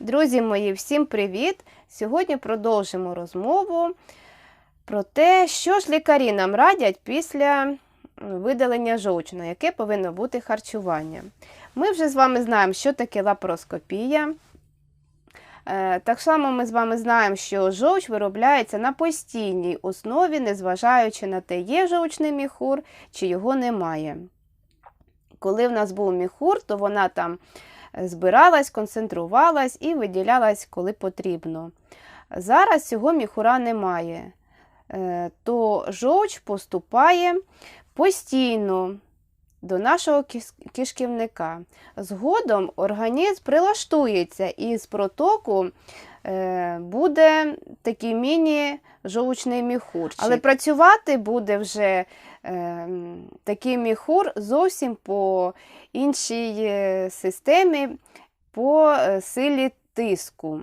Друзі мої, всім привіт! Сьогодні продовжимо розмову про те, що ж лікарі нам радять після видалення жовчного, яке повинно бути харчування. Ми вже з вами знаємо, що таке лапароскопія. Е, Так само ми з вами знаємо, що жовч виробляється на постійній основі, незважаючи на те, є жовчний міхур чи його немає. Коли в нас був міхур, то вона там збиралась, концентрувалась і виділялась, коли потрібно. Зараз цього міхура немає, Е, то жовч поступає постійно до нашого кишківника. Згодом організм прилаштується і з протоку буде такий міні-жовчний міхурчик. Але працювати буде вже е, такий міхур зовсім по іншій е, системі, по е, силі тиску.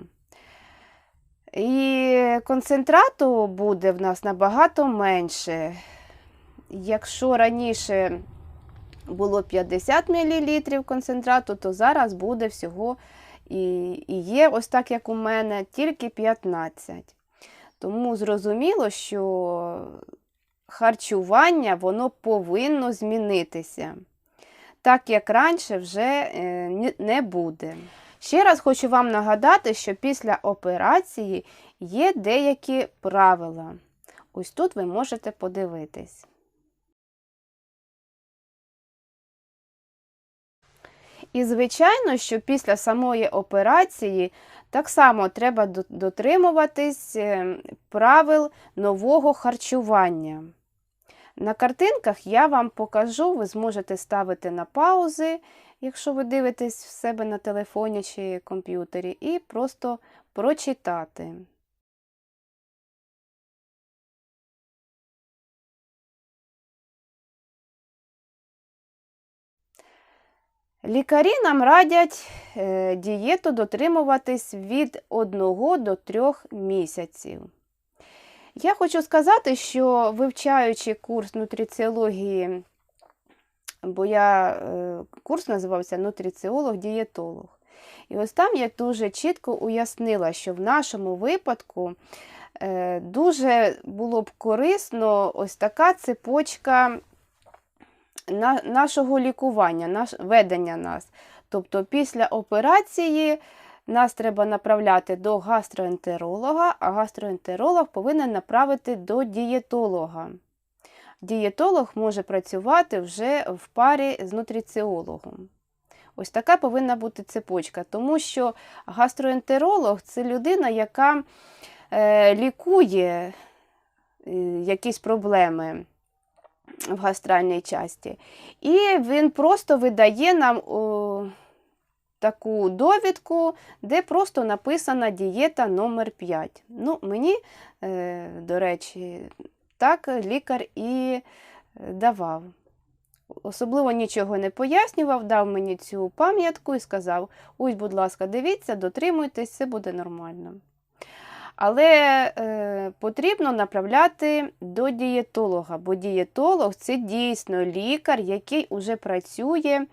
І концентрату буде в нас набагато менше. Якщо раніше було 50 мл концентрату, то зараз буде всього і, і є, ось так як у мене, тільки 15. Тому зрозуміло, що харчування воно повинно змінитися. Так як раніше вже е, не буде. Ще раз хочу вам нагадати, що після операції є деякі правила. Ось тут ви можете подивитись. І, звичайно, що після самої операції так само треба дотримуватись е, правил нового харчування. На картинках я вам покажу, ви зможете ставити на паузи, якщо ви дивитесь в себе на телефоні чи комп'ютері, і просто прочитати. Лікарі нам радять е, дієту дотримуватись від 1 до 3 місяців. Я хочу сказати, що вивчаючи курс нутриціології, бо я е, курс називався нутриціолог-дієтолог. І ось там я дуже чітко уяснила, що в нашому випадку е, дуже було б корисно ось така цепочка на, нашого лікування, наш, ведення нас. Тобто після операції нас треба направляти до гастроентеролога, а гастроентеролог повинен направити до дієтолога. Дієтолог може працювати вже в парі з нутриціологом. Ось така повинна бути цепочка, тому що гастроентеролог це людина, яка е, лікує е, якісь проблеми в гастральній часті. І він просто видає нам о, таку довідку, де просто написана дієта номер 5. Ну, мені, е, до речі, так лікар і давав. Особливо нічого не пояснював, дав мені цю пам'ятку і сказав: ось, будь ласка, дивіться, дотримуйтесь, все буде нормально. Але е, потрібно направляти до дієтолога, бо дієтолог це дійсно лікар, який уже працює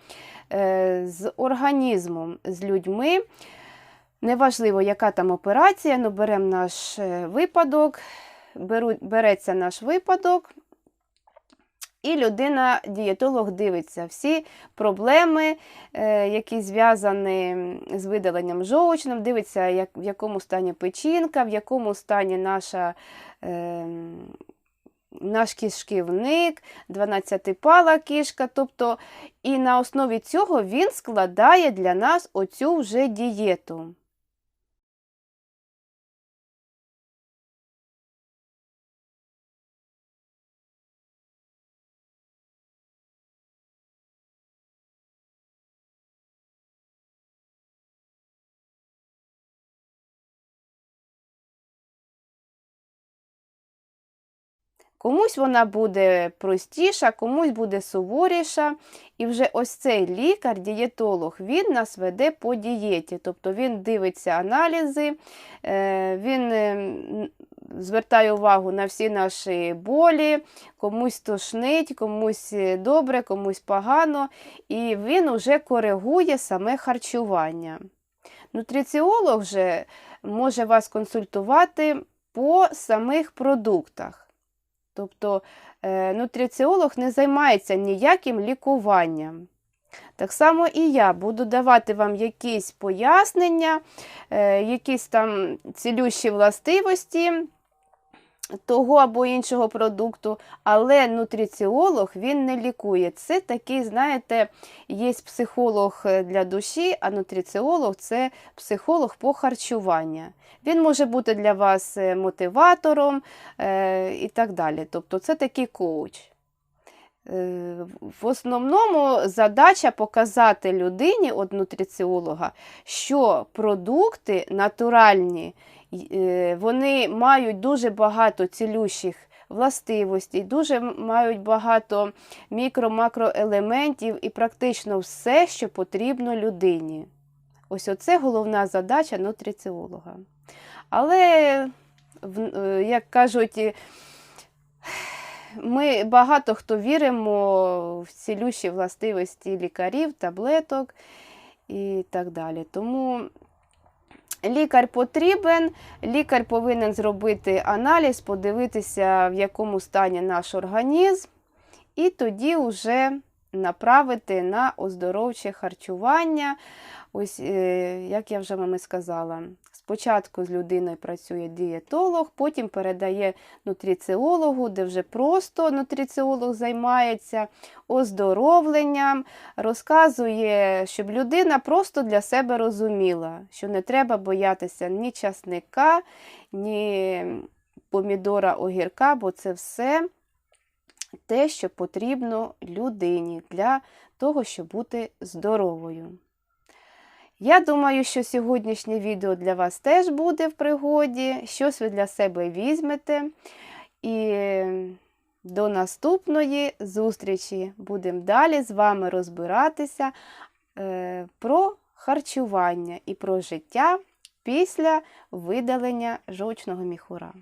е, з організмом, з людьми. Неважливо, яка там операція, ну беремо наш е, випадок, беру, береться наш випадок, і людина, дієтолог дивиться всі проблеми, е, які зв'язані з видаленням жовчним, дивиться, як, в якому стані печінка, в якому стані наша, е, наш кишківник, 12-пала кішка. Тобто, і на основі цього він складає для нас оцю вже дієту. Комусь вона буде простіша, комусь буде суворіша. І вже ось цей лікар, дієтолог, він нас веде по дієті. Тобто він дивиться аналізи, е, він е, звертає увагу на всі наші болі, комусь тошнить, комусь е, добре, комусь погано. І він вже коригує саме харчування. Нутриціолог же може вас консультувати по самих продуктах. Тобто е, нутриціолог не займається ніяким лікуванням. Так само і я буду давати вам якісь пояснення, е, якісь там цілющі властивості того або іншого продукту, але нутриціолог він не лікує. Це такий, знаєте, є психолог е, для душі, а нутриціолог це психолог по харчуванню. Він може бути для вас е, мотиватором е, і так далі. Тобто це такий коуч. В основному задача показати людині от нутриціолога, що продукти натуральні, вони мають дуже багато цілющих властивостей, дуже мають багато мікро-макроелементів і практично все, що потрібно людині. Ось оце головна задача нутриціолога. Але, е, як кажуть, ми багато хто віримо в цілющі властивості лікарів, таблеток і так далі. Тому лікар потрібен, лікар повинен зробити аналіз, подивитися, в якому стані наш організм, і тоді вже направити на оздоровче харчування. Ось, е, як я вже вам і сказала, спочатку з людиною працює дієтолог, потім передає нутриціологу, де вже просто нутриціолог займається оздоровленням, розказує, щоб людина просто для себе розуміла, що не треба боятися ні часника, ні помідора огірка, бо це все те, що потрібно людині для того, щоб бути здоровою. Я думаю, що сьогоднішнє відео для вас теж буде в пригоді, щось ви для себе візьмете. І до наступної зустрічі будемо далі з вами розбиратися е, про харчування і про життя після видалення жовчного міхура.